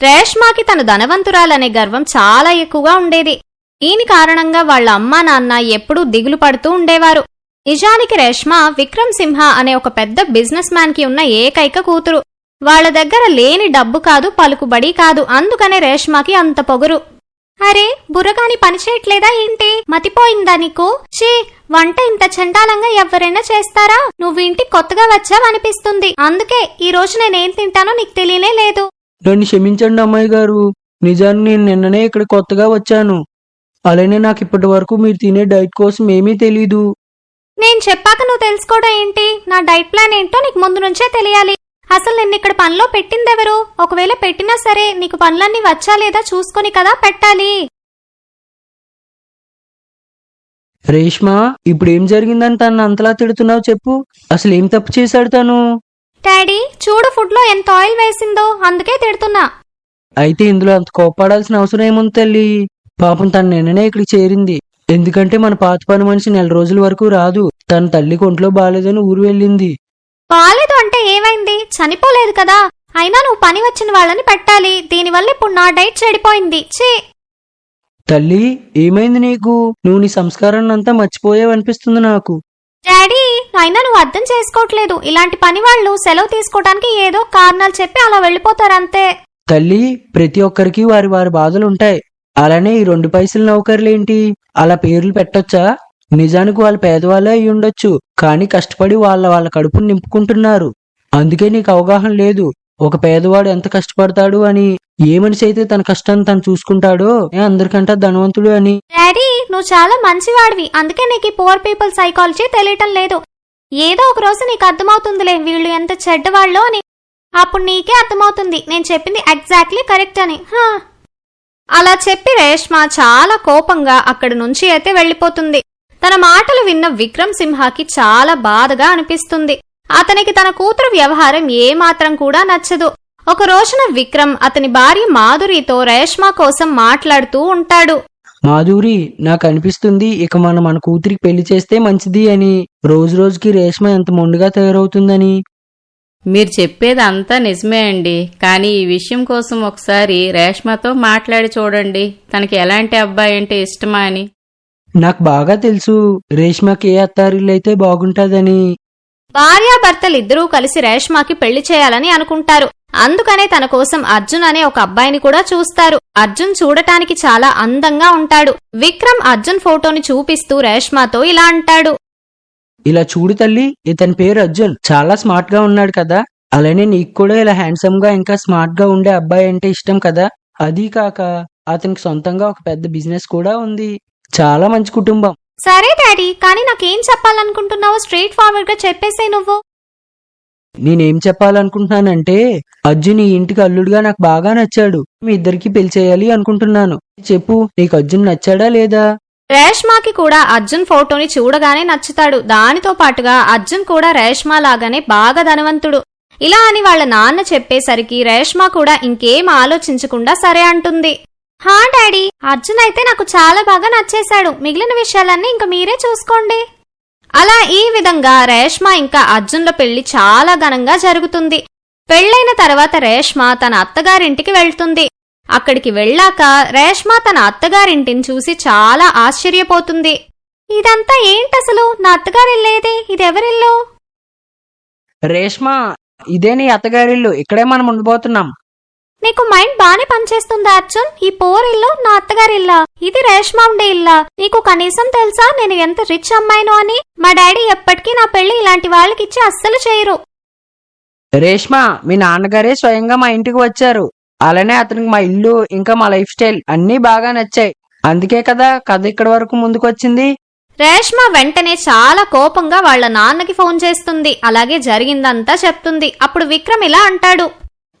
రేష్మాకి తను ధనవంతురాలనే గర్వం చాలా ఎక్కువగా ఉండేది. దీని కారణంగా వాళ్ళ అమ్మా నాన్న ఎప్పుడూ దిగులు పడుతూ ఉండేవారు. నిజానికి రేష్మ విక్రమ్ సింహ అనే ఒక పెద్ద బిజినెస్ మ్యాన్కి ఉన్న ఏకైక కూతురు. వాళ్ళ దగ్గర లేని డబ్బు కాదు పలుకుబడి కాదు అందుకనే రేష్మాకి అంత పొగరు. అరే బుర్రగాని పనిచేయట్లేదా ఏంటి? మతిపోయిందా నీకు? షీ వంట ఇంత చండాలంగా ఎవరైనా చేస్తారా? నువ్వు ఇంటికి కొత్తగా వచ్చావనిపిస్తుంది. అందుకే ఈ రోజు నేనేం తింటానో నీకు తెలియనే లేదు. నన్ను క్షమించండి అమ్మాయి గారు. నిజానికి నేను నిన్ననే ఇక్కడ కొత్తగా వచ్చాను. అలానే నాకు ఇప్పటి వరకు మీరు తినే డైట్ కోసం ఏమీ తెలీదు. నేను చెప్పాక నువ్వు తెలుసుకోవడం ఏంటి? నా డైట్ ప్లాన్ ఏంటో నీకు ముందు నుంచే తెలియాలి. అసలు నిన్ను ఇక్కడ పనిలో పెట్టిందెవరు? ఒకవేళ పెట్టినా సరే నీకు పనులన్నీ వచ్చా లేదా చూసుకొని కదా పెట్టాలి. రేష్మ ఇప్పుడు ఏం జరిగిందని తను అంతలా తిడుతున్నావు చెప్పు. అసలు ఏం తప్పు చేశాడు తను? డాడీ చూడు ఫుడ్లో ఎంత ఆయిల్ వేసిందో అందుకే తిడుతున్నా. అయితే ఇందులో అంత కోప్పడాల్సిన అవసరం ఏముంది తల్లి? పాపం తను నిన్ననే ఇక్కడికి చేరింది. ఎందుకంటే మన పాత పని మనిషి నెల రోజుల వరకు రాదు. తన తల్లి ఒంట్లో బాగాలేదని ఊరు వెళ్ళింది. బాలేదు అంటే ఏమైంది? చనిపోలేదు కదా. అయినా నువ్వు పని వచ్చిన వాళ్ళని పెట్టాలి. దీనివల్ల ఇప్పుడు నా డైట్ చెడిపోయింది. ఛీ! తల్లి ఏమైంది నీకు? నువ్వు నీ సంస్కారాన్ని అంతా మర్చిపోయావనిపిస్తుంది నాకు. డాడీ అయినా నువ్వు అర్థం చేసుకోవట్లేదు. ఇలాంటి పని వాళ్ళు సెలవు తీసుకోవడానికి ఏదో కారణాలు చెప్పి అలా వెళ్ళిపోతారంతే. తల్లి ప్రతి ఒక్కరికి వారి వారి బాధలు ఉంటాయి. అలానే ఈ రెండు పైసల నౌకర్లేంటి? అలా పేర్లు పెట్టొచ్చా? నిజానికి వాళ్ళు పేదవాళ్ళే అయి ఉండొచ్చు కానీ కష్టపడి వాళ్ళ వాళ్ళ కడుపును నింపుకుంటున్నారు. అందుకే నీకు అవగాహన లేదు. ఒక పేదవాడు ఎంత కష్టపడతాడు అని ఏ మనిషి అయితే తన కష్టాన్ని తను చూసుకుంటాడో అందరికంటే ధనవంతుడు అని. డాడీ నువ్వు చాలా మంచివాడివి. అందుకే నీకు ఈ పువర్ పీపుల్ సైకాలజీ తెలియటం లేదు. ఏదో ఒక రోజు నీకు అర్థమవుతుందిలే వీళ్ళు ఎంత చెడ్డవాళ్ళో అని. అప్పుడు నీకే అర్థమవుతుంది. నేను చెప్పింది ఎగ్జాక్ట్లీ కరెక్ట్ అని. హా. అలా చెప్పి రేష్మ చాలా కోపంగా అక్కడి నుంచి అయితే వెళ్ళిపోతుంది. తన మాటలు విన్న విక్రమ్ సింహాకి చాలా బాధగా అనిపిస్తుంది. అతనికి తన కూతురు వ్యవహారం ఏమాత్రం కూడా నచ్చదు. ఒక రోజున విక్రమ్ అతని భార్య మాధురితో రేష్మ కోసం మాట్లాడుతూ ఉంటాడు. మాధురి నాకు అనిపిస్తుంది ఇక మనం మన కూతురికి పెళ్ళి చేస్తే మంచిది అని. రోజు రోజుకి రేష్మ ఎంత మొండుగా తయారవుతుందని. మీరు చెప్పేది అంతా నిజమే అండి. కానీ ఈ విషయం కోసం ఒకసారి రేష్మతో మాట్లాడి చూడండి. తనకి ఎలాంటి అబ్బాయి అంటే ఇష్టమా అని. నాకు బాగా తెలుసు. రేష్మకి ఏ అత్తారిల్లైతే బాగుంటాదని. భార్యాభర్తలిద్దరూ కలిసి రేష్మాకి పెళ్ళి చేయాలని అనుకుంటారు. అందుకనే తన కోసం అర్జున్ అనే ఒక అబ్బాయిని కూడా చూస్తారు. అర్జున్ చూడటానికి చాలా అందంగా ఉంటాడు. విక్రమ్ అర్జున్ ఫోటోని చూపిస్తూ రేష్మాతో ఇలా అంటాడు. ఇలా చూడు తల్లి ఇతని పేరు అర్జున్. చాలా స్మార్ట్గా ఉన్నాడు కదా. అలానే నీకు కూడా ఇలా హ్యాండ్సమ్గా ఇంకా స్మార్ట్గా ఉండే అబ్బాయి అంటే ఇష్టం కదా. అదీ కాక అతనికి సొంతంగా ఒక పెద్ద బిజినెస్ కూడా ఉంది. చాలా మంచి కుటుంబం. సరే డాడీ కానీ నాకేం చెప్పాలనుకుంటున్నావో స్ట్రైట్ ఫార్వర్డ్గా చెప్పేసే నువ్వు. నేనేం చెప్పాలనుకుంటున్నానంటే అర్జున్ ఈ ఇంటికి అల్లుడుగా నాకు బాగా నచ్చాడు. మీ ఇద్దరికి పెళ్ళి చేయాలి అనుకుంటున్నాను. చెప్పు నీకు అర్జున్ నచ్చాడా లేదా? రేష్మాకి కూడా అర్జున్ ఫోటోని చూడగానే నచ్చుతాడు. దానితో పాటుగా అర్జున్ కూడా రేష్మా లాగానే బాగా ధనవంతుడు. ఇలా అని వాళ్ళ నాన్న చెప్పేసరికి రేష్మా కూడా ఇంకేం ఆలోచించకుండా సరే అంటుంది. హా డాడీ. అర్జున్ అయితే నాకు చాలా బాగా నచ్చేశాడు. మిగిలిన విషయాలన్నీ ఇంక మీరే చూసుకోండి. అలా ఈ విధంగా రేష్మ ఇంకా అర్జున్ల పెళ్ళి చాలా ఘనంగా జరుగుతుంది. పెళ్ళైన తర్వాత రేష్మ తన అత్తగారింటికి వెళ్తుంది. అక్కడికి వెళ్ళాక రేష్మ తన అత్తగారింటిని చూసి చాలా ఆశ్చర్యపోతుంది. ఇదంతా ఏంటసలు? నా అత్తగారిల్లేదే? ఇదెవరిల్లు? రేష్మ ఇదే నీ అత్తగారిల్లు. ఇక్కడే మనం ఉండిపోతున్నాం. నీకు మైండ్ బానే పనిచేస్తుందా అర్జున్? ఈ పోరిల్లు నా అత్తగారిల్లా ఇది రేష్మ ఉండే ఇల్లా? నీకు కనీసం తెలుసా నేను ఎంత రిచ్ అమ్మాయినో అని? మా డాడీ ఎప్పటికీ నా పెళ్ళి ఇలాంటి వాళ్ళకిచ్చి అస్సలు చేయరు. రేష్మ మీ నాన్నగారే స్వయంగా మా ఇంటికి వచ్చారు. అలానే అతనికి మా ఇల్లు ఇంకా మా లైఫ్ స్టైల్ అన్నీ బాగా నచ్చాయి. అందుకే కదా కథ ఇక్కడి వరకు ముందుకు వచ్చింది రేష్మ వెంటనే చాలా కోపంగా వాళ్ళ నాన్నకి ఫోన్ చేస్తుంది. అలాగే జరిగిందంతా చెప్తుంది. అప్పుడు విక్రమ్ ఇలా అంటాడు.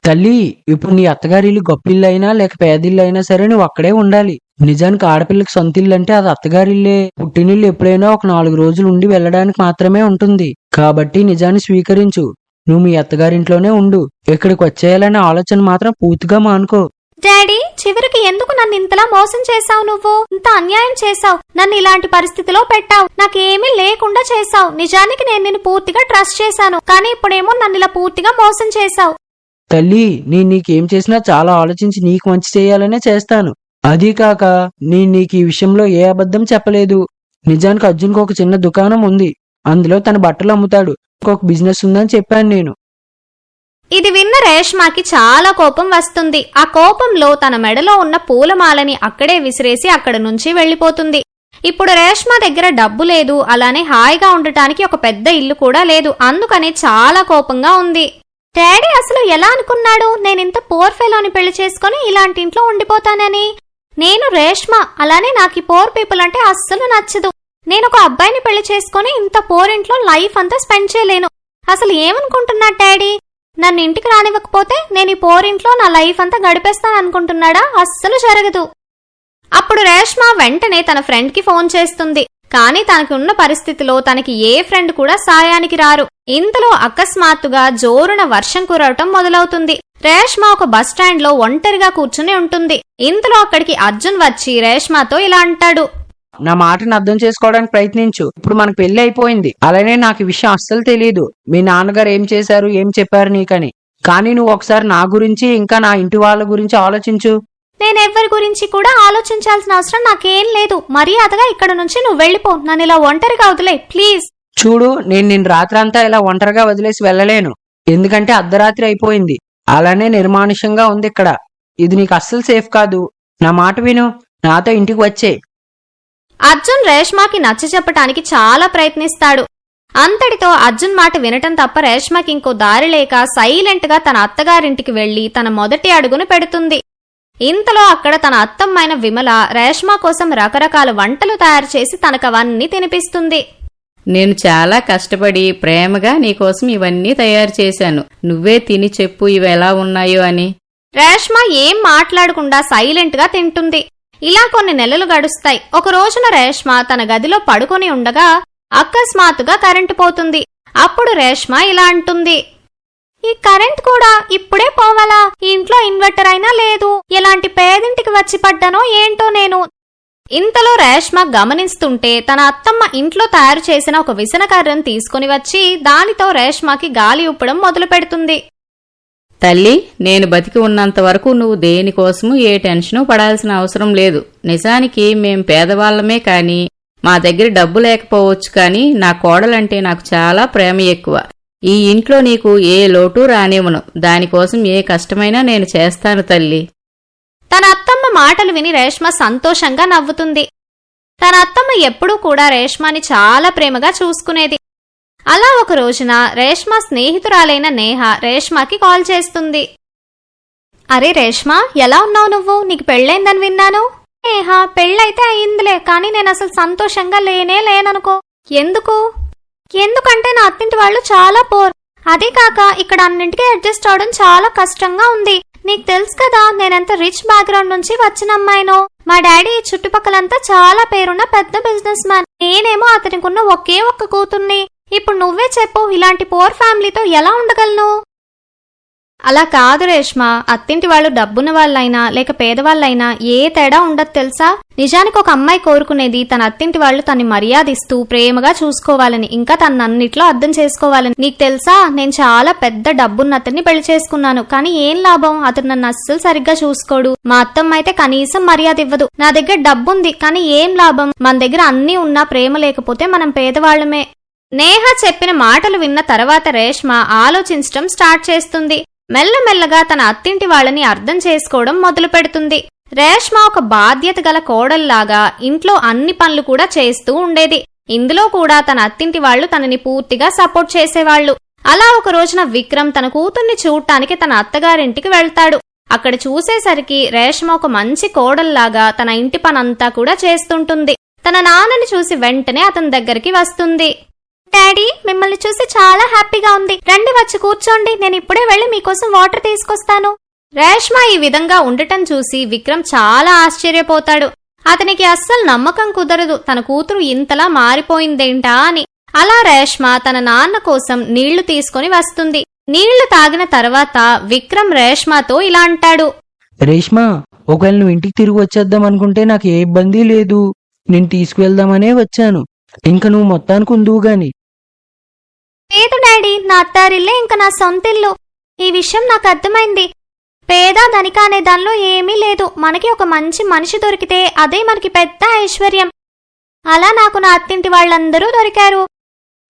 తల్లి ఇప్పుడు నీ అత్తగారిల్లు గొప్పిల్లు అయినా లేక పేదిల్లు అయినా సరే నువ్వు అక్కడే ఉండాలి. నిజానికి ఆడపిల్లకి సొంత ఇల్లు అంటే అది అత్తగారిల్లే. పుట్టినిల్లు ఎప్పుడైనా ఒక నాలుగు రోజులు ఉండి వెళ్ళడానికి మాత్రమే ఉంటుంది. కాబట్టి నిజాన్ని స్వీకరించు. నువ్వు మీ అత్తగారింట్లోనే ఉండు. ఇక్కడికి వచ్చేయాలనే ఆలోచన మాత్రం పూర్తిగా మానుకో. డాడీ చివరికి ఎందుకు నన్ను ఇంతలా మోసం చేశావు నువ్వు? ఇంత అన్యాయం చేశావు. నన్ను ఇలాంటి పరిస్థితిలో పెట్టావు. నాకేమీ లేకుండా చేశావు. నిజానికి నేను నిన్ను పూర్తిగా ట్రస్ట్ చేశాను. కానీ ఇప్పుడేమో నన్ను ఇలా పూర్తిగా మోసం చేశావు. తల్లి నేను నీకేం చేసినా చాలా ఆలోచించి నీకు మంచి చేయాలనే చేస్తాను. అదీ కాక నేను నీకు ఈ విషయంలో ఏ అబద్ధం చెప్పలేదు. నిజానికి అర్జున్కి ఒక చిన్న దుకాణం ఉంది. అందులో తన బట్టలు అమ్ముతాడు. ఇంకొక బిజినెస్ ఉందని చెప్పాను నేను. ఇది విన్న రేష్మాకి చాలా కోపం వస్తుంది. ఆ కోపంలో తన మెడలో ఉన్న పూలమాలని అక్కడే విసిరేసి అక్కడ నుంచి వెళ్ళిపోతుంది. ఇప్పుడు రేష్మ దగ్గర డబ్బు లేదు. అలానే హాయిగా ఉండటానికి ఒక పెద్ద ఇల్లు కూడా లేదు. అందుకని చాలా కోపంగా ఉంది. డాడీ అసలు ఎలా అనుకున్నాడు? నేనింత పోర్ ఫెలోని పెళ్ళి చేసుకుని ఇలాంటి ఇంట్లో ఉండిపోతానని. నేను రేష్మ అలానే నాకు ఈ పోర్ పీపుల్ అంటే అస్సలు నచ్చదు. నేను ఒక అబ్బాయిని పెళ్ళి చేసుకుని ఇంత పోర్ ఇంట్లో లైఫ్ అంతా స్పెండ్ చేయలేను. అసలు ఏమనుకుంటున్నా డాడీ? నన్ను ఇంటికి రానివ్వకపోతే నేను ఈ పోరింట్లో నా లైఫ్ అంతా గడిపేస్తాను అనుకుంటున్నాడా? అస్సలు జరగదు. అప్పుడు రేష్మ వెంటనే తన ఫ్రెండ్కి ఫోన్ చేస్తుంది. కానీ తనకున్న పరిస్థితిలో తనకి ఏ ఫ్రెండ్ కూడా సాయానికి రారు. ఇంతలో అకస్మాత్తుగా జోరున వర్షం కురవటం మొదలవుతుంది. రేష్మ ఒక బస్ స్టాండ్లో ఒంటరిగా కూర్చుని ఉంటుంది. ఇంతలో అక్కడికి అర్జున్ వచ్చి రేష్మతో ఇలా అంటాడు. నా మాటను అర్థం చేసుకోవడానికి ప్రయత్నించు. ఇప్పుడు మనకు పెళ్ళి అయిపోయింది. అలానే నాకు ఈ విషయం అస్సలు తెలియదు మీ నాన్నగారు ఏం చేశారు ఏం చెప్పారు నీకని. కానీ నువ్వు ఒకసారి నా గురించి ఇంకా నా ఇంటి వాళ్ళ గురించి ఆలోచించు. నేనెవ్వరి గురించి కూడా ఆలోచించాల్సిన అవసరం నాకేం లేదు. మర్యాదగా ఇక్కడ నుంచి నువ్వు వెళ్ళిపో. నన్ను ఇలా ఒంటరిగా వదిలే. ప్లీజ్. చూడు నేను నిన్ను రాత్రంతా ఇలా ఒంటరిగా వదిలేసి వెళ్ళలేను. ఎందుకంటే అర్ధరాత్రి అయిపోయింది. అలానే నిర్మానుష్యంగా ఉంది ఇక్కడ. ఇది నీకు అస్సలు సేఫ్ కాదు. నా మాట విను. నాతో ఇంటికి వచ్చే. అర్జున్ రేష్మాకి నచ్చ చెప్పటానికి చాలా ప్రయత్నిస్తాడు. అంతటితో అర్జున్ మాట వినటం తప్ప రేష్మకి ఇంకో దారి లేక సైలెంట్గా తన అత్తగారింటికి వెళ్ళి తన మొదటి అడుగును పెడుతుంది. ఇంతలో అక్కడ తన అత్తమ్మైన విమల రేష్మ కోసం రకరకాల వంటలు తయారు చేసి తనకవన్నీ తినిపిస్తుంది. నేను చాలా కష్టపడి ప్రేమగా నీకోసం ఇవన్నీ తయారు చేశాను. నువ్వే తిని చెప్పు ఇవి ఎలా ఉన్నాయో అని. రేష్మ ఏం మాట్లాడకుండా సైలెంట్గా తింటుంది. ఇలా కొన్ని నెలలు గడుస్తాయి. ఒక రోజున రేష్మ తన గదిలో పడుకొని ఉండగా అకస్మాత్తుగా కరెంటు పోతుంది. అప్పుడు రేష్మ ఇలా అంటుంది. ఈ కరెంట్ కూడా ఇప్పుడే పోవాలా? ఇంట్లో ఇన్వర్టర్ అయినా లేదు. ఎలాంటి పేదింటికి వచ్చి పడ్డానో ఏంటో నేను. ఇంతలో రేష్మ గమనిస్తుంటే తన అత్తమ్మ ఇంట్లో తయారు చేసిన ఒక విసనకర్రను తీసుకుని వచ్చి దానితో రేష్మకి గాలి ఉప్పడం మొదలు పెడుతుంది. తల్లి నేను బతికి ఉన్నంత వరకు నువ్వు దేనికోసము ఏ టెన్షను పడాల్సిన అవసరం లేదు. నిజానికి మేం పేదవాళ్ళమే కానీ మా దగ్గర డబ్బు లేకపోవచ్చు కానీ నా కోడలంటే నాకు చాలా ప్రేమ ఎక్కువ. ఈ ఇంట్లో నీకు ఏ లోటు రానివ్వను. దానికోసం ఏ కష్టమైనా నేను చేస్తాను తల్లి. తన అత్తమ్మ మాటలు విని రేష్మ సంతోషంగా నవ్వుతుంది. తన అత్తమ్మ ఎప్పుడూ కూడా రేష్మాని చాలా ప్రేమగా చూసుకునేది. అలా ఒక రోజున రేష్మ స్నేహితురాలైన నేహ రేష్మకి కాల్ చేస్తుంది. అరే రేష్మ ఎలా ఉన్నావు నువ్వు? నీకు పెళ్ళైందని విన్నాను. నేహ పెళ్ళైతే అయిందిలే కానీ నేను అసలు సంతోషంగా లేనే లేననుకో. ఎందుకు? ఎందుకంటే నా అత్తింటి వాళ్ళు చాలా పోర్ అదే కాక ఇక్కడ అన్నింటికీ అడ్జస్ట్ అవడం చాలా కష్టంగా ఉంది. నీకు తెలుసు కదా నేనెంత రిచ్ బ్యాక్గ్రౌండ్ నుంచి వచ్చిన అమ్మాయినో? మా డాడీ ఈ చుట్టుపక్కలంతా చాలా పేరున్న పెద్ద బిజినెస్ మ్యాన్ నేనేమో అతనికి ఉన్న ఒకే ఒక్క కూతుర్ని. ఇప్పుడు నువ్వే చెప్పు ఇలాంటి పోర్ ఫ్యామిలీతో ఎలా ఉండగలను? అలా కాదు రేష్మ. అత్తింటి వాళ్ళు డబ్బున్న వాళ్ళైనా లేక పేదవాళ్ళైనా ఏ తేడా ఉండదు తెలుసా? నిజానికి ఒక అమ్మాయి కోరుకునేది తన అత్తింటి వాళ్ళు తన్ని మర్యాదిస్తూ ప్రేమగా చూసుకోవాలని ఇంకా తన అన్నిట్లో అర్థం చేసుకోవాలని. నీకు తెలుసా? నేను చాలా పెద్ద డబ్బున్న అతన్ని పెళ్ళి చేసుకున్నాను కానీ ఏం లాభం? అతను నన్ను అస్సలు సరిగ్గా చూసుకోడు. మా అత్తమ్మ అయితే కనీసం మర్యాద ఇవ్వదు. నా దగ్గర డబ్బుంది కానీ ఏం లాభం? మన దగ్గర అన్నీ ఉన్నా ప్రేమ లేకపోతే మనం పేదవాళ్ళమే నేహ చెప్పిన మాటలు విన్న తర్వాత రేష్మ ఆలోచించటం స్టార్ట్ చేస్తుంది. మెల్లమెల్లగా తన అత్తింటి వాళ్ళని అర్థం చేసుకోవడం మొదలు పెడుతుంది రేష్మ ఒక బాధ్యత గల కోడల్లాగా ఇంట్లో అన్ని పనులు కూడా చేస్తూ ఉండేది. ఇందులో కూడా తన అత్తింటి వాళ్ళు తనని పూర్తిగా సపోర్ట్ చేసేవాళ్ళు అలా ఒక రోజున విక్రమ్ తన కూతుర్ని చూడటానికి తన అత్తగారింటికి వెళ్తాడు. అక్కడ చూసేసరికి రేష్మ ఒక మంచి కోడల్లాగా తన ఇంటి పనంతా కూడా చేస్తుంటుంది. తన నాన్నని చూసి వెంటనే అతని దగ్గరికి వస్తుంది. డాడీ మిమ్మల్ని చూసి చాలా హ్యాపీగా ఉంది. రండి వచ్చి కూర్చోండి. నేను ఇప్పుడే వెళ్ళి మీకోసం వాటర్ తీసుకొస్తాను. రేష్మ ఈ విధంగా ఉండటం చూసి విక్రమ్ చాలా ఆశ్చర్యపోతాడు. అతనికి అస్సలు నమ్మకం కుదరదు. తన కూతురు ఇంతలా మారిపోయిందేంటా అని. అలా రేష్మ తన నాన్న కోసం నీళ్ళు తీసుకొని వస్తుంది. నీళ్ళు తాగిన తర్వాత విక్రమ్ రేష్మతో ఇలా అంటాడు. రేష్మ ఒకవేళ నువ్వు ఇంటికి తిరిగి వచ్చేద్దాం అనుకుంటే నాకు ఏ ఇబ్బంది లేదు. నేను తీసుకువెళ్దామనే వచ్చాను. ఇంకా నువ్వు మొత్తానికి ఉందువు గాని. లేదు డాడీ నా అత్తారిల్లే ఇంకా నా సొంతిల్లు. ఈ విషయం నాకు అర్థమైంది. పేద ధనిక అనే దానిలో ఏమీ లేదు. మనకి ఒక మంచి మనిషి దొరికితే అదే మనకి పెద్ద ఐశ్వర్యం. అలా నాకు నా అత్తింటి వాళ్ళందరూ దొరికారు.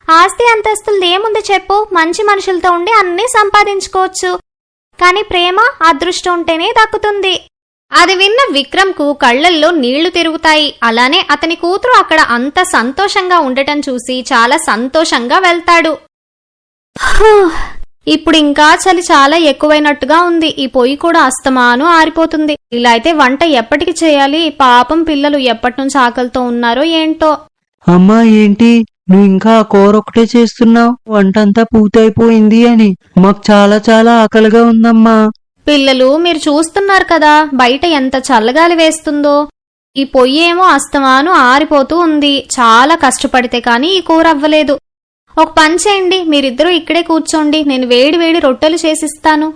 ఆస్తి అంతస్తులు ఏముంది చెప్పు? మంచి మనుషులతో ఉండి అన్నీ సంపాదించుకోవచ్చు. కానీ ప్రేమ అదృష్టం ఉంటేనే దక్కుతుంది. అది విన్న విక్రమ్కు కళ్ళల్లో నీళ్ళు తిరుగుతాయి. అలానే అతని కూతురు అక్కడ అంత సంతోషంగా ఉండటం చూసి చాలా సంతోషంగా వెళ్తాడు. ఇప్పుడు ఇంకా చలి చాలా ఎక్కువైనట్టుగా ఉంది. ఈ పొయ్యి కూడా అస్తమాను ఆరిపోతుంది. ఇలా అయితే వంట ఎప్పటికి చేయాలి? పాపం పిల్లలు ఎప్పటి నుంచి ఆకలితో ఉన్నారో ఏంటో? అమ్మా ఏంటి? నువ్వు ఇంకా కూర ఒకటే చేస్తున్నావు? వంటంతా పూర్తయిపోయింది అని. మాకు చాలా చాలా ఆకలిగా ఉందమ్మా. పిల్లలు మీరు చూస్తున్నారు కదా బయట ఎంత చల్లగాలి వేస్తుందో. ఈ పొయ్యి ఏమో అస్తమాను ఆరిపోతూ ఉంది. చాలా కష్టపడితే కానీ ఈ కూర అవ్వలేదు. ఒక పని చేయండి మీరిద్దరూ ఇక్కడే కూర్చోండి నేను వేడి వేడి రొట్టెలు చేసిస్తాను.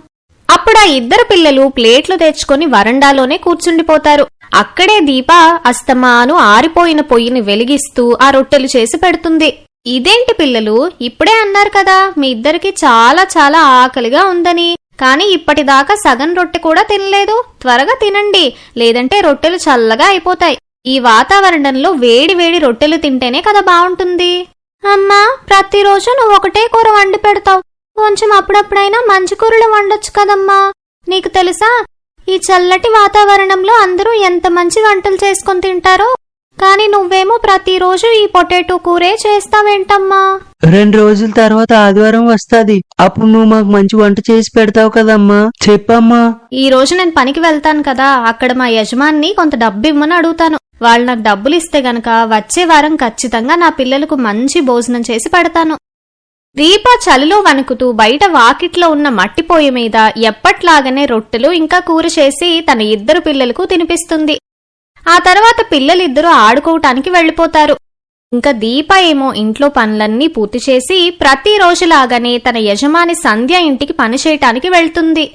అప్పుడు ఆ ఇద్దరు పిల్లలు ప్లేట్లు తెచ్చుకొని వరండాలోనే కూర్చుండిపోతారు. అక్కడే దీప అస్తమాను ఆరిపోయిన పొయ్యిని వెలిగిస్తూ ఆ రొట్టెలు చేసి పెడుతుంది. ఇదేంటి పిల్లలు ఇప్పుడే అన్నారు కదా మీ ఇద్దరికి చాలా చాలా ఆకలిగా ఉందని. కానీ ఇప్పటిదాకా సగం రొట్టె కూడా తినలేదు. త్వరగా తినండి. లేదంటే రొట్టెలు చల్లగా అయిపోతాయి. ఈ వాతావరణంలో వేడి వేడి రొట్టెలు తింటేనే కదా బాగుంటుంది. అమ్మా ప్రతిరోజు నువ్వు ఒకటే కూర వండి పెడతావు. కొంచెం అప్పుడప్పుడైనా మంచి కూరలు వండొచ్చు కదమ్మా. నీకు తెలుసా? ఈ చల్లటి వాతావరణంలో అందరూ ఎంత మంచి వంటలు చేసుకొని తింటారో? కానీ నువ్వేమో ప్రతిరోజు ఈ పొటాటో కూరే చేస్తావేంటమ్మా? రెండు రోజుల తర్వాత ఆదివారం వస్తాది. అప్పుడు నువ్వు మాకు మంచి వంట చేసి పెడతావు కదమ్మా. చెప్పమ్మా. ఈ రోజు నేను పనికి వెళ్తాను కదా అక్కడ మా యజమాని కొంత డబ్బు ఇమ్మని అడుగుతాను. వాళ్ళు నాకు డబ్బులు ఇస్తే గనక వచ్చే వారం ఖచ్చితంగా నా పిల్లలకు మంచి భోజనం చేసి పెడతాను. దీప చలిలో వణుకుతూ బయట వాకిట్లో ఉన్న మట్టి పొయ్యి మీద ఎప్పట్లాగనే రొట్టెలు ఇంకా కూర చేసి తన ఇద్దరు పిల్లలకు తినిపిస్తుంది. ఆ తర్వాత పిల్లలిద్దరూ ఆడుకోవటానికి వెళ్ళిపోతారు. ఇంకా దీప ఏమో ఇంట్లో పనులన్నీ పూర్తి చేసి ప్రతిరోజులాగానే తన యజమాని సంధ్య ఇంటికి పని చేయటానికి వెళ్తుంది.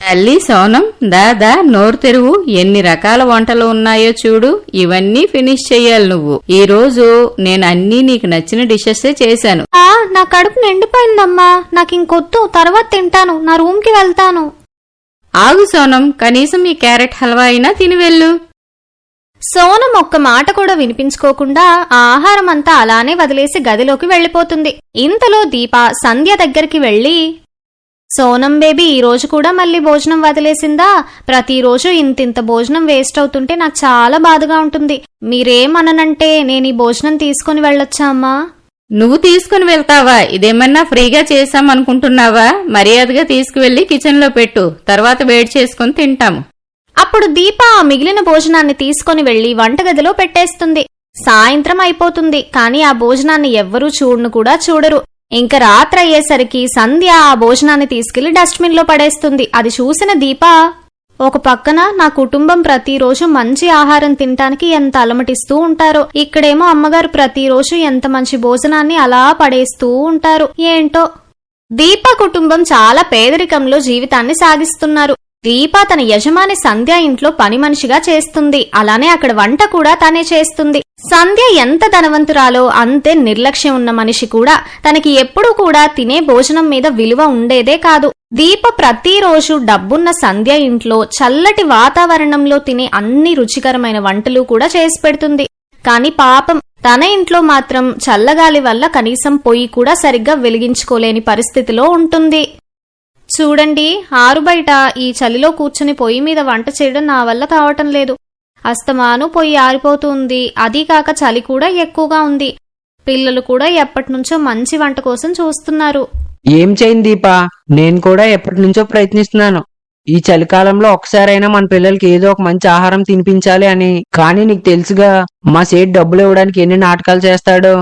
తల్లి సోనం దాదా నోరు తెరువు ఎన్ని రకాల వంటలు ఉన్నాయో చూడు ఇవన్నీ ఫినిష్ చెయ్యాలి నువ్వు. ఈ రోజు నేను అన్నీ నీకు నచ్చిన డిషెస్ చేశాను. ఆ నా కడుపు నిండిపోయిందమ్మా. నాకు ఇంకొద్దు తర్వాత తింటాను. నా రూమ్కి వెళ్తాను. ఆగు సోనం కనీసం ఈ క్యారెట్ హల్వా అయినా తిని వెళ్ళు సోనం ఒక్క మాట కూడా వినిపించుకోకుండా ఆ ఆహారం అంతా అలానే వదిలేసి గదిలోకి వెళ్ళిపోతుంది. ఇంతలో దీప సంధ్య దగ్గరికి వెళ్ళి సోనం బేబీ ఈ రోజు కూడా మళ్ళీ భోజనం వదిలేసిందా? ప్రతిరోజు ఇంతింత భోజనం వేస్ట్ అవుతుంటే నాకు చాలా బాధగా ఉంటుంది. మీరేమననంటే నేను ఈ భోజనం తీసుకుని వెళ్ళొచ్చా అమ్మా? నువ్వు తీసుకుని వెళ్తావా? ఇదేమన్నా ఫ్రీగా చేశాం అనుకుంటున్నావా? మర్యాదగా తీసుకువెళ్ళి కిచెన్లో పెట్టు. తర్వాత వేడి చేసుకుని తింటాము. అప్పుడు దీప ఆ మిగిలిన భోజనాన్ని తీసుకొని వెళ్ళి వంటగదిలో పెట్టేస్తుంది. సాయంత్రం అయిపోతుంది కానీ ఆ భోజనాన్ని ఎవ్వరూ చూడను కూడా చూడరు. ఇంక రాత్రి అయ్యేసరికి సంధ్య ఆ భోజనాన్ని తీసుకెళ్ళి డస్ట్బిన్లో పడేస్తుంది. అది చూసిన దీప ఒక పక్కన నా కుటుంబం ప్రతిరోజు మంచి ఆహారం తినటానికి ఎంత అలమటిస్తూ ఉంటారో ఇక్కడేమో అమ్మగారు ప్రతిరోజు ఎంత మంచి భోజనాన్ని అలా పడేస్తూ ఉంటారు. ఏంటో? దీప కుటుంబం చాలా పేదరికంలో జీవితాన్ని సాగిస్తున్నారు. దీప తన యజమాని సంధ్య ఇంట్లో పని మనిషిగా చేస్తుంది. అలానే అక్కడ వంట కూడా తనే చేస్తుంది. సంధ్య ఎంత ధనవంతురాలో అంతే నిర్లక్ష్యం ఉన్న మనిషి కూడా తనకి ఎప్పుడూ కూడా తినే భోజనం మీద విలువ ఉండేదే కాదు. దీప ప్రతిరోజు డబ్బున్న సంధ్య ఇంట్లో చల్లటి వాతావరణంలో తినే అన్ని రుచికరమైన వంటలు కూడా చేసి పెడుతుంది. కాని పాపం తన ఇంట్లో మాత్రం చల్లగాలి వల్ల కనీసం పొయ్యి కూడా సరిగ్గా వెలిగించుకోలేని పరిస్థితిలో ఉంటుంది. చూడండి ఆరు బయట ఈ చలిలో కూర్చుని పొయ్యి మీద వంట చేయడం నా వల్ల కావటం లేదు. అస్తమాను పొయ్యి ఆరిపోతుంది. అదీకాక చలి కూడా ఎక్కువగా ఉంది. పిల్లలు కూడా ఎప్పటినుంచో మంచి వంట కోసం చూస్తున్నారు. ఏం చేయను దీపా? నేను కూడా ఎప్పటి నుంచో ప్రయత్నిస్తున్నాను. ఈ చలికాలంలో ఒకసారైనా మన పిల్లలకి ఏదో ఒక మంచి ఆహారం తినిపించాలి అని. కానీ నీకు తెలుసుగా మా సేట్ డబ్బులు ఇవ్వడానికి ఎన్ని నాటకాలు చేస్తాడో.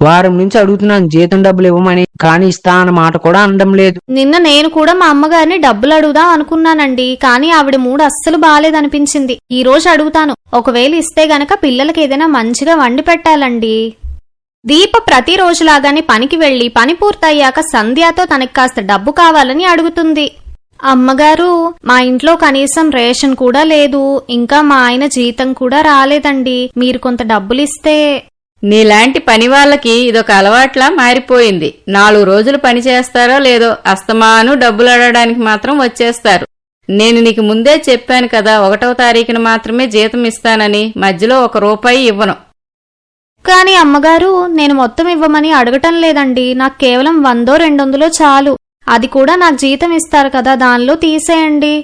వారం నుంచి అడుగుతున్నాను జీతం డబ్బులు ఇవ్వమని కానీ ఇస్తా అన్న మాట కూడా అనడం లేదు. నిన్న నేను కూడా మా అమ్మగారిని డబ్బులు అడుగుదాం అనుకున్నానండి కానీ ఆవిడ మూడు అస్సలు బాలేదనిపించింది. ఈ రోజు అడుగుతాను ఒకవేళ ఇస్తే గనక పిల్లలకి ఏదైనా మంచిగా వండి పెట్టాలండి. దీప ప్రతిరోజులాగానే పనికి వెళ్ళి పని పూర్తయ్యాక సంధ్యతో తనకి కాస్త డబ్బు కావాలని అడుగుతుంది. అమ్మగారు మా ఇంట్లో కనీసం రేషన్ కూడా లేదు ఇంకా మా ఆయన జీతం కూడా రాలేదండి. మీరు కొంత డబ్బులిస్తే నీలాంటి పని వాళ్ళకి ఇదొక అలవాట్లా మారిపోయింది. నాలుగు రోజులు పని చేస్తారో లేదో అస్తమాను డబ్బులు అడగడానికి మాత్రం వచ్చేస్తారు. నేను నీకు ముందే చెప్పాను కదా ఒకటవ తారీఖున మాత్రమే జీతం ఇస్తానని మధ్యలో ఒక రూపాయి ఇవ్వను. కానీ అమ్మగారు నేను మొత్తం ఇవ్వమని అడగటం లేదండి. నాకు కేవలం వందో రెండొందలో చాలు. అది కూడా నాకు జీతం ఇస్తారు కదా దానిలో తీసేయండి.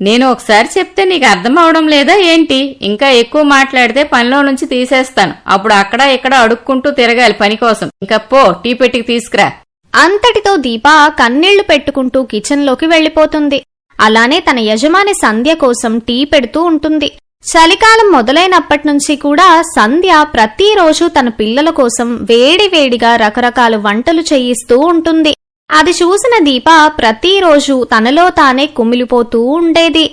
నేను ఒకసారి చెప్తే నీకు అర్థం అవడం లేదా ఏంటి? ఇంకా ఎక్కువ మాట్లాడితే పనిలో నుంచి తీసేస్తాను. అప్పుడు అక్కడ ఇక్కడ అడుక్కుంటూ తిరగాలి పని కోసం. ఇంకా పో టీ పెట్టికి తీసుకురా. అంతటితో దీప కన్నీళ్ళు పెట్టుకుంటూ కిచెన్లోకి వెళ్ళిపోతుంది అలానే తన యజమాని సంధ్య కోసం టీ పెడుతూ ఉంటుంది. చలికాలం మొదలైనప్పటి నుంచి కూడా సంధ్య ప్రతిరోజు తన పిల్లల కోసం వేడివేడిగా రకరకాల వంటలు చేయిస్తూ ఉంటుంది. అది చూసిన దీప ప్రతిరోజు తనలో తానే కుమిలిపోతూ ఉండేది.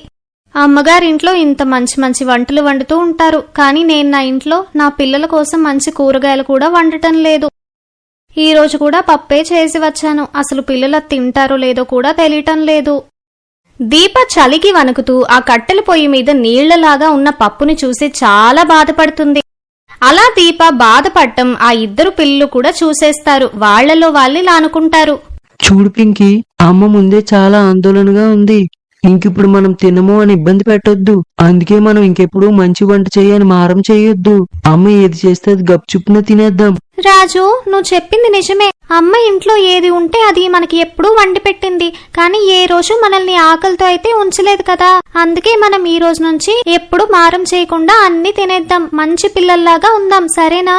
అమ్మగారింట్లో ఇంత మంచి మంచి వంటలు వండుతూ ఉంటారు. కానీ నేను నా ఇంట్లో నా పిల్లల కోసం మంచి కూరగాయలు కూడా వండటం లేదు. ఈరోజు కూడా పప్పే చేసి వచ్చాను. అసలు పిల్లలు తింటారో లేదో కూడా తెలియటం లేదు. దీప చలికి వణుకుతూ ఆ కట్టెల పొయ్యి మీద నీళ్ళలాగా ఉన్న పప్పుని చూసి చాలా బాధపడుతుంది. అలా దీప బాధపడటం ఆ ఇద్దరు పిల్లలు కూడా చూసేస్తారు. వాళ్ళలో వాళ్ళు లానుకుంటారు. చూడు పింకి అమ్మ ముందే చాలా ఆందోళనగా ఉంది. ఇంకిప్పుడు మనం తినము అని ఇబ్బంది పెట్టొద్దు. అందుకే మనం ఇంకెప్పుడు మంచి వంట చేయని మారం చేయొద్దు. అమ్మ ఏది చేస్తే అది గప్చుప్పున తినేద్దాం. రాజు నువ్వు చెప్పింది నిజమే. అమ్మ ఇంట్లో ఏది ఉంటే అది మనకి ఎప్పుడూ వండి పెట్టింది. కానీ ఏ రోజు మనల్ని ఆకలితో అయితే ఉంచలేదు కదా. అందుకే మనం ఈ రోజు నుంచి ఎప్పుడు మారం చేయకుండా అన్ని తినేద్దాం. మంచి పిల్లల్లాగా ఉందాం సరేనా?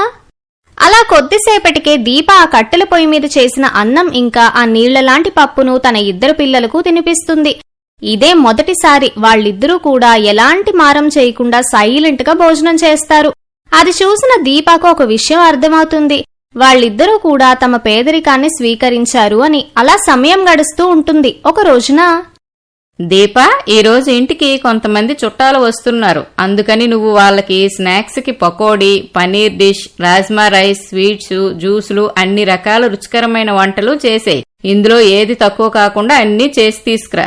అలా కొద్దిసేపటికే దీప ఆ కట్టెల పొయ్యి మీద చేసిన అన్నం ఇంకా ఆ నీళ్ళలాంటి పప్పును తన ఇద్దరు పిల్లలకు తినిపిస్తుంది. ఇదే మొదటిసారి వాళ్ళిద్దరూ కూడా ఎలాంటి మారం చేయకుండా సైలెంట్గా భోజనం చేస్తారు. అది చూసిన దీపాకు ఒక విషయం అర్థమవుతుంది. వాళ్ళిద్దరూ కూడా తమ పేదరికాన్ని స్వీకరించారు అని అలా సమయం గడుస్తూ ఉంటుంది. ఒక రోజున దీప ఈరోజు ఇంటికి కొంతమంది చుట్టాలు వస్తున్నారు. అందుకని నువ్వు వాళ్ళకి స్నాక్స్కి pakodi paneer dish rajma rice sweets జ్యూసులు అన్ని రకాల రుచికరమైన వంటలు చేసేయి. ఇందులో ఏది తక్కువ కాకుండా అన్నీ చేసి తీసుకురా.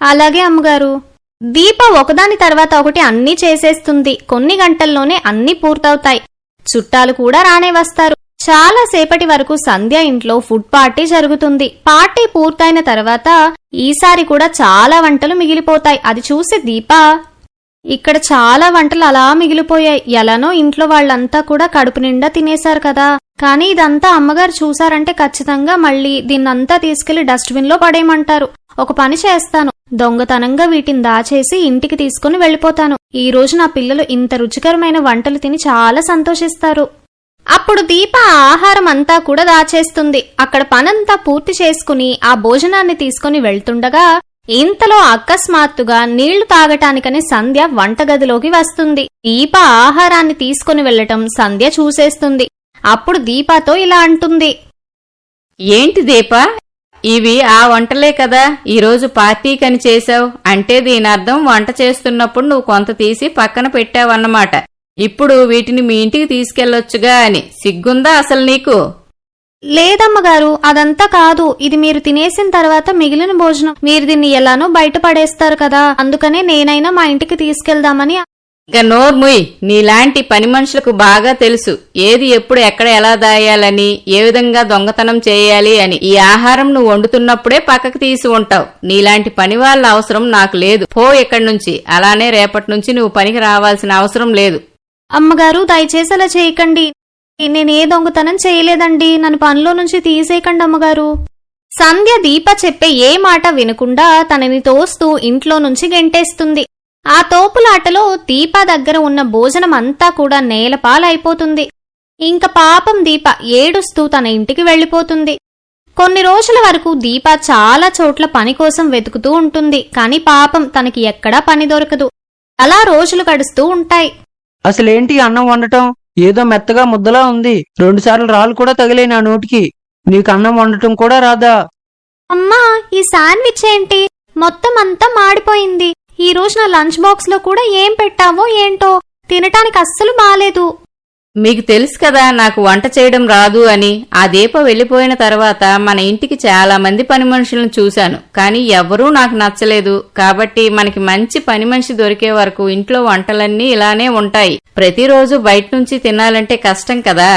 అలాగే అమ్మగారు. దీప ఒకదాని తర్వాత ఒకటి అన్నీ చేసేస్తుంది. కొన్ని గంటల్లోనే అన్నీ పూర్తవుతాయి. చుట్టాలు కూడా రానే వస్తారు. చాలా సేపటి వరకు సంధ్య ఇంట్లో ఫుడ్ పార్టీ జరుగుతుంది. పార్టీ పూర్తయిన తర్వాత ఈసారి కూడా చాలా వంటలు మిగిలిపోతాయి. అది చూసి దీప ఇక్కడ చాలా వంటలు అలా మిగిలిపోయాయి. ఎలానో ఇంట్లో వాళ్ళంతా కూడా కడుపు నిండా తినేశారు కదా. కానీ ఇదంతా అమ్మగారు చూసారంటే ఖచ్చితంగా మళ్ళీ దీన్నంతా తీసుకెళ్ళి డస్ట్బిన్లో పడేయమంటారు. ఒక పని చేస్తాను. దొంగతనంగా వీటిని దాచేసి ఇంటికి తీసుకుని వెళ్ళిపోతాను. ఈ రోజు నా పిల్లలు ఇంత రుచికరమైన వంటలు తిని చాలా సంతోషిస్తారు. అప్పుడు దీప ఆహారం అంతా కూడా దాచేస్తుంది. అక్కడ పనంతా పూర్తి చేసుకుని ఆ భోజనాన్ని తీసుకుని వెళ్తుండగా ఇంతలో అకస్మాత్తుగా నీళ్ళు తాగటానికని సంధ్య వంటగదిలోకి వస్తుంది. దీప ఆహారాన్ని తీసుకుని వెళ్ళటం సంధ్య చూసేస్తుంది. అప్పుడు దీపాతో ఇలా అంటుంది. ఏంటి దీప? ఇవి ఆ వంటలే కదా. ఈరోజు పార్టీకని చేశావు. అంటే దీని అర్థం వంట చేస్తున్నప్పుడు నువ్వు కొంత తీసి పక్కన పెట్టావన్నమాట. ఇప్పుడు వీటిని మీ ఇంటికి తీసుకెళ్ళొచ్చుగా అని సిగ్గుందా అసలు నీకు? లేదమ్మగారు అదంతా కాదు. ఇది మీరు తినేసిన తర్వాత మిగిలిన భోజనం. మీరు దీన్ని ఎలానో బయట పడేస్తారు కదా. అందుకనే నేనైనా మా ఇంటికి తీసుకెళ్దామని ఇక నోర్ముయ్ నీలాంటి పని మనుషులకు బాగా తెలుసు. ఏది ఎప్పుడు ఎక్కడ ఎలా దాయాలని ఏ విధంగా దొంగతనం చేయాలి అని. ఈ ఆహారం నువ్వు వండుతున్నప్పుడే పక్కకు తీసి ఉంటావు. నీలాంటి పని వాళ్ళ అవసరం నాకు లేదు. పో ఇక్కడి నుంచి. అలానే రేపటి నుంచి నువ్వు పనికి రావాల్సిన అవసరం లేదు. అమ్మగారు దయచేసి అలా చేయకండి. నేనే దొంగతనం చేయలేదండి. నన్ను పనిలో నుంచి తీసేయకండి అమ్మగారు. సంధ్య దీప చెప్పే ఏ మాట వినకుండా తనని తోస్తూ ఇంట్లో నుంచి గెంటేస్తుంది. ఆ తోపులాటలో దీప దగ్గర ఉన్న భోజనం అంతా కూడా నేలపాలైపోతుంది. ఇంక పాపం దీప ఏడుస్తూ తన ఇంటికి వెళ్ళిపోతుంది. కొన్ని రోజుల వరకు దీప చాలా చోట్ల పని కోసం వెతుకుతూ ఉంటుంది. కాని పాపం తనకి ఎక్కడా పని దొరకదు. అలా రోజులు గడుస్తూ ఉంటాయి. అసలేంటి అన్నం వండటం? ఏదో మెత్తగా ముద్దలా ఉంది. రెండుసార్లు రాళ్ళు కూడా తగిలే నా నోటికి. నీకు అన్నం వండటం కూడా రాదా? అమ్మా ఈ శాండ్విచ్ ఏంటి? మొత్తం అంతా మాడిపోయింది. ఈ రోజు నా లంచ్ బాక్స్లో కూడా ఏం పెట్టావో ఏంటో తినటానికి అస్సలు బాలేదు. మీకు తెలుసు కదా నాకు వంట చేయడం రాదు అని. ఆ దీప వెళ్ళిపోయిన తర్వాత మన ఇంటికి చాలా మంది పని మనుషులను చూశాను. కానీ ఎవ్వరూ నాకు నచ్చలేదు. కాబట్టి మనకి మంచి పని మనిషి దొరికే వరకు ఇంట్లో వంటలన్నీ ఇలానే ఉంటాయి. ప్రతిరోజు బయట నుంచి తినాలంటే కష్టం కదా.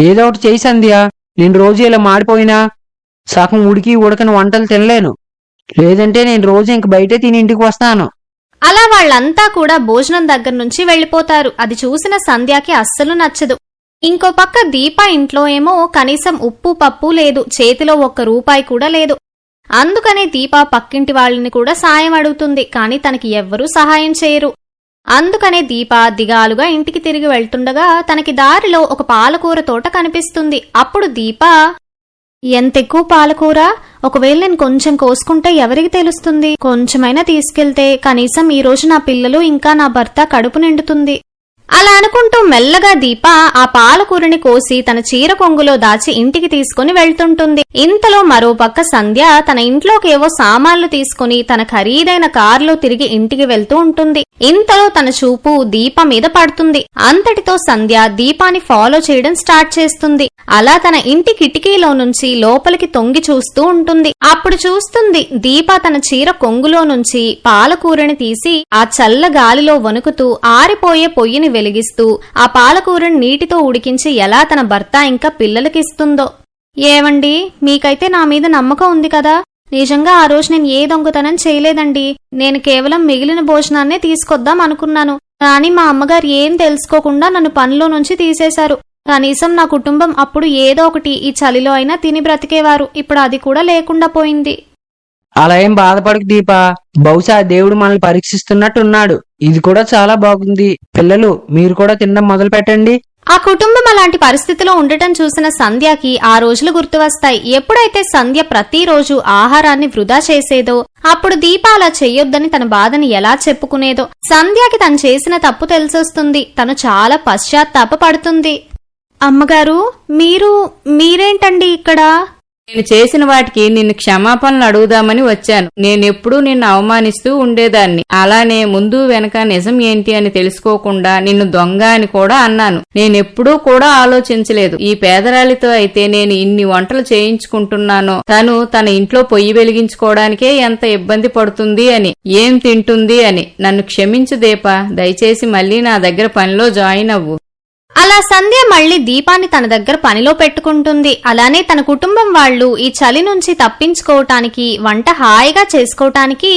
ఏదో ఒకటి చేయి సంధ్య. నేను రోజు ఇలా మాడిపోయినా సగం ఉడికి ఉడకని వంటలు తినలేను. లేదంటే నేను రోజు ఇంక బయటే తిని ఇంటికి వస్తాను. అలా వాళ్ళంతా కూడా భోజనం దగ్గర నుంచి వెళ్ళిపోతారు. అది చూసిన సంధ్యాకి అస్సలు నచ్చదు. ఇంకో పక్క దీప ఇంట్లో ఏమో కనీసం ఉప్పు పప్పు లేదు. చేతిలో ఒక్క రూపాయి కూడా లేదు. అందుకనే దీప పక్కింటి వాళ్ళని కూడా సాయం అడుగుతుంది. కానీ తనకి ఎవ్వరూ సహాయం చేయరు. అందుకనే దీప దిగాలుగా ఇంటికి తిరిగి వెళ్తుండగా తనకి దారిలో ఒక పాలకూర తోట కనిపిస్తుంది. అప్పుడు దీప ఎంత ఎక్కువ పాలకూర? ఒకవేళ నేను కొంచెం కోసుకుంటే ఎవరికి తెలుస్తుంది? కొంచెమైనా తీసుకెళ్తే కనీసం ఈ రోజు నా పిల్లలు ఇంకా నా భర్త కడుపు నిండుతుంది. అలా అనుకుంటూ మెల్లగా దీప ఆ పాలకూరని కోసి తన చీర కొంగులో దాచి ఇంటికి తీసుకుని వెళ్తుంటుంది. ఇంతలో మరో పక్క సంధ్య తన ఇంట్లోకి ఏవో సామాన్లు తీసుకుని తన ఖరీదైన కారులో తిరిగి ఇంటికి వెళ్తూ ఉంటుంది. ఇంతలో తన చూపు దీప మీద పడుతుంది. అంతటితో సంధ్య దీపాని ఫాలో చేయడం స్టార్ట్ చేస్తుంది. అలా తన ఇంటి కిటికీలో నుంచి లోపలికి తొంగి చూస్తూ ఉంటుంది. అప్పుడు చూస్తుంది దీప తన చీర కొంగులో నుంచి పాలకూరని తీసి ఆ చల్ల గాలిలో వణుకుతూ ఆరిపోయే పొయ్యిని వెలిగిస్తూ ఆ పాలకూరని నీటితో ఉడికించి ఎలా తన భర్త ఇంకా పిల్లలకిస్తుందో ఏవండి? మీకైతే నా మీద నమ్మకం ఉంది కదా. నిజంగా ఆ రోజు నేను ఏ దొంగతనం చేయలేదండి. నేను కేవలం మిగిలిన భోజనాన్నే తీసుకొద్దాం అనుకున్నాను. కానీ మా అమ్మగారు ఏం తెలుసుకోకుండా నన్ను పనిలో నుంచి తీసేశారు. కనీసం నా కుటుంబం అప్పుడు ఏదో ఒకటి ఈ చలిలో అయినా తిని బ్రతికేవారు. ఇప్పుడు అది కూడా లేకుండా పోయింది. అలా ఏం బాధపడకు దీప. బహుశా దేవుడు మనల్ని పరీక్షిస్తున్నట్టున్నాడు. ఇది కూడా చాలా బాగుంది. పిల్లలు మీరు కూడా తినడం మొదలు పెట్టండి. ఆ కుటుంబం అలాంటి పరిస్థితిలో ఉండటం చూసిన సంధ్యకి ఆ రోజులు గుర్తు వస్తాయి ఎప్పుడైతే సంధ్య ప్రతిరోజు ఆహారాన్ని వృధా చేసేదో అప్పుడు దీప అలా చెయ్యొద్దని తన బాధని ఎలా చెప్పుకునేదో సంధ్యకి తను చేసిన తప్పు తెలిసొస్తుంది. తను చాలా పశ్చాత్తాపపడుతుంది. అమ్మగారు మీరు మీరేంటండి ఇక్కడ? నేను చేసిన వాటికి నిన్ను క్షమాపణలు అడుగుదామని వచ్చాను. నేనెప్పుడూ నిన్ను అవమానిస్తూ ఉండేదాన్ని. అలానే ముందు వెనక నిజం ఏంటి అని తెలుసుకోకుండా నిన్ను దొంగ అని కూడా అన్నాను. నేనెప్పుడూ కూడా ఆలోచించలేదు. ఈ పేదరాలితో అయితే నేను ఇన్ని వంటలు చేయించుకుంటున్నానో తను తన ఇంట్లో పొయ్యి వెలిగించుకోవడానికే ఎంత ఇబ్బంది పడుతుంది అని ఏం తింటుంది అని నన్ను క్షమించు దీప దయచేసి మళ్ళీ నా దగ్గర పనిలో జాయిన్ అవ్వు. అలా సంధ్య మళ్ళీ దీపాన్ని తన దగ్గర పనిలో పెట్టుకుంటుంది. అలానే తన కుటుంబం వాళ్ళు ఈ చలి నుంచి తప్పించుకోవటానికి వంట హాయిగా చేసుకోవటానికి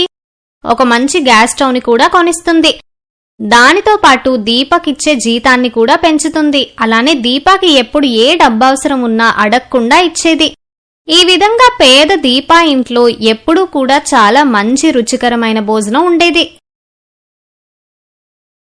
ఒక మంచి గ్యాస్ స్టవ్ని కూడా కొనిస్తుంది. దానితో పాటు దీపకిచ్చే జీతాన్ని కూడా పెంచుతుంది. అలానే దీపాకి ఎప్పుడు ఏ డబ్బవసరం ఉన్నా అడగకుండా ఇచ్చేది. ఈ విధంగా పేద దీపా ఇంట్లో ఎప్పుడూ కూడా చాలా మంచి రుచికరమైన భోజనం ఉండేది.